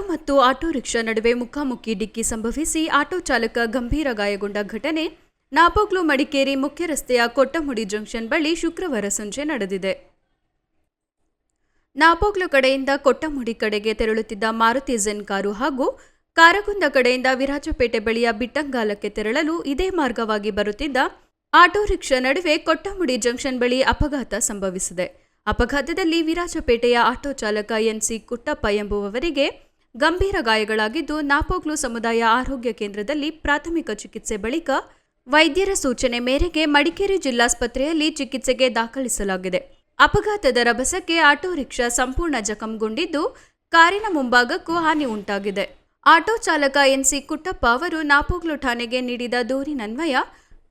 ಮತ್ತು auto rickshaw ನಡುವೆ ಮುಖಾಮುಖಿ ಡಿಕ್ಕಿ ಸಂಭವಿಸಿ ಆಟೋ ಚಾಲಕ ಗಂಭೀರ ಗಾಯಗೊಂಡ ಘಟನೆ. ನಾಪೋಕ್ಲು ಮಡಿಕೇರಿ ಮುಖ್ಯ ರಸ್ತೆಯ ಕೊಟ್ಟಮುಡಿ ಜಂಕ್ಷನ್ ಬಳಿ ಶುಕ್ರವಾರ ಸಂಜೆ ನಡೆದಿದೆ. ನಾಪೋಕ್ಲು ಕಡೆಯಿಂದ ಕೊಟ್ಟಮುಡಿ ಕಡೆಗೆ ತೆರಳುತ್ತಿದ್ದ ಮಾರುತಿ ಝೆನ್ ಕಾರು ಹಾಗೂ ಕಾರಗುಂದ ಕಡೆಯಿಂದ ವಿರಾಜಪೇಟೆ ಬಳಿಯ ಬಿಟ್ಟಂಗಾಲಕ್ಕೆ ತೆರಳಲು ಇದೇ ಮಾರ್ಗವಾಗಿ ಬರುತ್ತಿದ್ದ ಆಟೋ ರಿಕ್ಷಾ ನಡುವೆ ಕೊಟ್ಟಮುಡಿ ಜಂಕ್ಷನ್ ಬಳಿ ಅಪಘಾತ ಸಂಭವಿಸಿದೆ. ಅಪಘಾತದಲ್ಲಿ ವಿರಾಜಪೇಟೆಯ ಆಟೋ ಚಾಲಕ ಎನ್ಸಿ ಕುಟ್ಟಪ್ಪ ಎಂಬುವವರಿಗೆ ಗಂಭೀರ ಗಾಯಗಳಾಗಿದ್ದು ನಾಪೋಗ್ಲು ಸಮುದಾಯ ಆರೋಗ್ಯ ಕೇಂದ್ರದಲ್ಲಿ ಪ್ರಾಥಮಿಕ ಚಿಕಿತ್ಸೆ ಬಳಿಕ ವೈದ್ಯರ ಸೂಚನೆ ಮೇರೆಗೆ ಮಡಿಕೇರಿ ಜಿಲ್ಲಾಸ್ಪತ್ರೆಯಲ್ಲಿ ಚಿಕಿತ್ಸೆಗೆ ದಾಖಲಿಸಲಾಗಿದೆ. ಅಪಘಾತದ ರಭಸಕ್ಕೆ ಆಟೋ ರಿಕ್ಷಾ ಸಂಪೂರ್ಣ ಜಖಂಗೊಂಡಿದ್ದು ಕಾರಿನ ಮುಂಭಾಗಕ್ಕೂ ಹಾನಿ ಉಂಟಾಗಿದೆ. ಆಟೋ ಚಾಲಕ ಎನ್ಸಿ ಕುಟ್ಟಪ್ಪ ಅವರು ನಾಪೋಗ್ಲು ಠಾಣೆಗೆ ನೀಡಿದ ದೂರಿನನ್ವಯ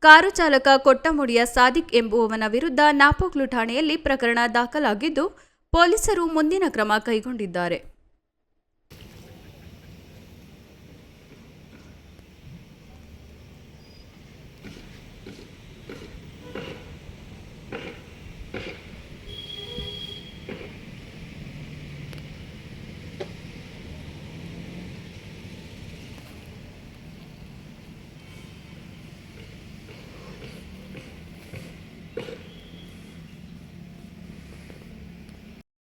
ಕಾರು ಚಾಲಕ ಕೊಟ್ಟಮುಡಿಯ ಸಾದಿಕ್ ಎಂಬುವವನ ವಿರುದ್ಧ ನಾಪೋಗ್ಲು ಠಾಣೆಯಲ್ಲಿ ಪ್ರಕರಣ ದಾಖಲಾಗಿದ್ದು ಪೊಲೀಸರು ಮುಂದಿನ ಕ್ರಮ ಕೈಗೊಂಡಿದ್ದಾರೆ.